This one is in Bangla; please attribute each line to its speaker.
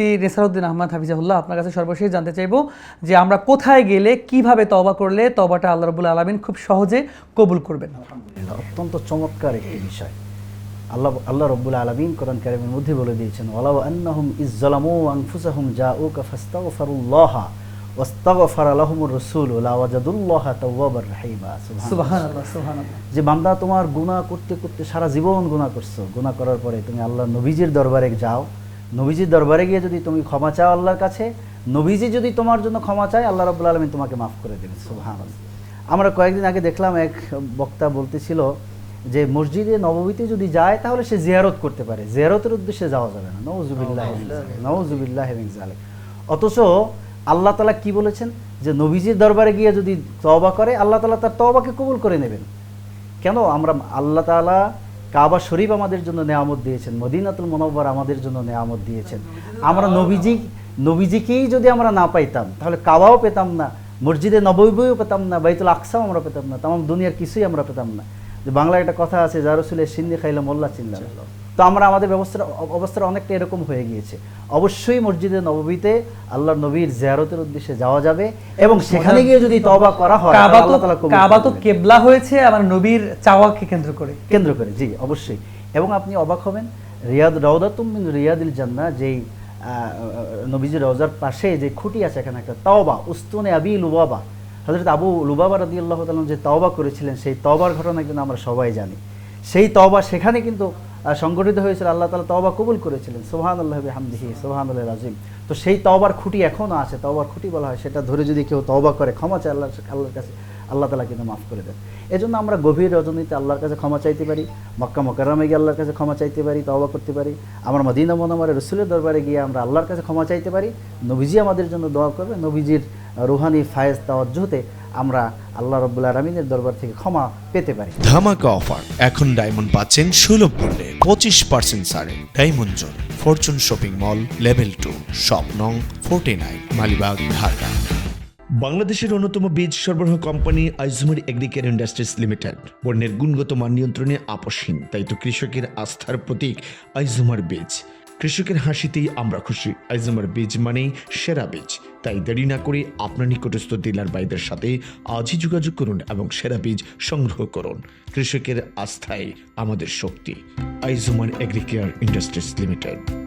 Speaker 1: মুফতি রেসারউদ্দিন আহমদ হাফিজাহুল্লাহ আপনার কাছে সর্বশেষ জানতে চাইব যে আমরা কোথায় গেলে কীভাবে তওবা করলে তওবাটা আল্লাহ রবুল আলমিন খুব সহজে কবুল করবেন?
Speaker 2: অত্যন্ত চমৎকার একটি বিষয়। আল্লাহ আল্লাহ রব্বুল আলমিন কোরআন কারিমের মধ্যে বলে দিয়েছেন ওয়ালাউ আন্নাহুম ইজ্জালামু আনফুসাহুম জাউকা ফাস্তাগফিরুল্লাহ যে বান্দা তোমার গুনাহ করতে করতে সারা জীবন গুনাহ করছ গুনাহ করার পরে তুমি আল্লাহ নবীজির দরবারে যাও নবীজির দরবারে গিয়ে যদি তুমি ক্ষমা চাও আল্লাহর কাছে নবীজি যদি তোমার জন্য ক্ষমা চায় আল্লাহ রব্বুল আলমিন তোমাকে মাফ করে দেবেন সুবহানাল্লাহ। আমরা কয়েকদিন আগে দেখলাম এক বক্তা বলতেছিল যে মসজিদে নবমীতে যদি যায় তাহলে সে জিয়ারত করতে পারে। জিয়ারতের উদ্দেশ্যে যাওয়া যাবে না। নওজুবিল্লাহ নওজুবিল্লাহ জালেক অথচ আল্লাহ তালা কি বলেছেন? যে নবীজির দরবারে গিয়ে যদি তওবা করে আল্লাহ তালা তার তওবাকে কবুল করে নেবেন। কেন? আমরা আল্লাহ তাআলা কাবা শরীফ আমাদের জন্য নেয়ামত দিয়েছেন, মদিনাতুল মনোবর আমাদের জন্য নেয়ামত দিয়েছেন। আমরা নবীজি, নবীজিকেই যদি আমরা না পাইতাম, তাহলে কাবাও পেতাম না, মসজিদে নবৈবইও পেতাম না, বাইতুল আকসাও আমরা পেতাম না তাম দুনিয়ার কিছুই আমরা পেতাম না। যে বাংলায় একটা কথা আছে যা রসুলের সিন্দি খাইলে মোল্লা চিল্লা তো আমরা আমাদের ব্যবস্থার অবস্থাটা অনেকটা এরকম হয়ে গিয়েছে। অবশ্যই মসজিদে নববীতে আল্লাহর নবীর জিয়ারতের উদ্দেশ্যে যাওয়া যাবে এবং সেখানে গিয়ে যদি তওবা করা হয়
Speaker 1: কাবা তো
Speaker 2: আল্লাহ কবুল
Speaker 1: কাবা তো কেবলা হয়েছে আমার নবীর চাওয়াকে কেন্দ্র করে।
Speaker 2: কেন্দ্র করে জি অবশ্যই। এবং আপনি অবাক হবেন রিয়াদ রওদাতুম মিন রিয়াদিল জান্নাহ যেই আহ, নবীজির রওজার পাশে যে খুঁটি আছে এখানে একটা তাওবা উস্তুনে আবি লুবাবা। হযরত আবু লুবাবা রাদিয়াল্লাহু তাআলা যে তাওবা করেছিলেন সেই তওবার ঘটনা কিন্তু আমরা সবাই জানি। সেই তওবা সেখানে কিন্তু সংগঠিত হয়েছিল, আল্লাহ তালা তওবা কবুল করেছিলেন। সুবহানাল্লাহি সোহান আল্লাহ আযীম। তো সেই তওবার খুঁটি এখনও আছে। তওবার খুঁটি বলা হয়, সেটা ধরে যদি কেউ তওবা করে, ক্ষমা চায় আল্লাহ আল্লাহর কাছে, আল্লাহ তালা কিন্তু মাফ করে দেন। এজন্য আমরা গভীর রজনীতে আল্লাহর কাছে ক্ষমা চাইতে পারি, মক্কা মকারমে গিয়ে আল্লাহর কাছে ক্ষমা চাইতে পারি, তওবা করতে পারি। আমরা মদিনা মনোমারে রসুলের দরবারে গিয়ে আমরা আল্লাহর কাছে ক্ষমা চাইতে পারি। নবীজি আমাদের জন্য দোয়া করবে। নবীজির রুহানি ফায়েজ তাওয়াজ্জুহতে আমরা আল্লাহ রব্বুল আলমিনের দরবার থেকে ক্ষমা পেতে পারি।
Speaker 3: ধামাকা অফার। এখন ডায়মন্ড পাচ্ছেন সুলভ মূল্যে পঁচিশ পার্সেন্ট ছাড়ে Diamond Zone Fortune shopping mall level two shop নং ফোর্টি নাইন মালিবাগ ঢাকা। বাংলাদেশের অন্যতম বীজ সরবরাহ কোম্পানি আইজুমার এগ্রিকেয়ার ইন্ডাস্ট্রিজ লিমিটেড। পণ্যের গুণগত মান নিয়ন্ত্রণে আপসহীন তাই তো কৃষকের আস্থার প্রতীক আইজুমার বীজ। কৃষকের হাসিতেই আমরা খুশি। আইজমার বীজ মানেই সেরা বীজ। তাই দেরি না করে আপনার নিকটস্থ ডিলার বাইদের সাথে আজই যোগাযোগ করুন এবং সেরা বীজ সংগ্রহ করুন। কৃষকের আস্থায় আমাদের শক্তি। আইজুমার এগ্রিকেয়ার ইন্ডাস্ট্রিজ লিমিটেড।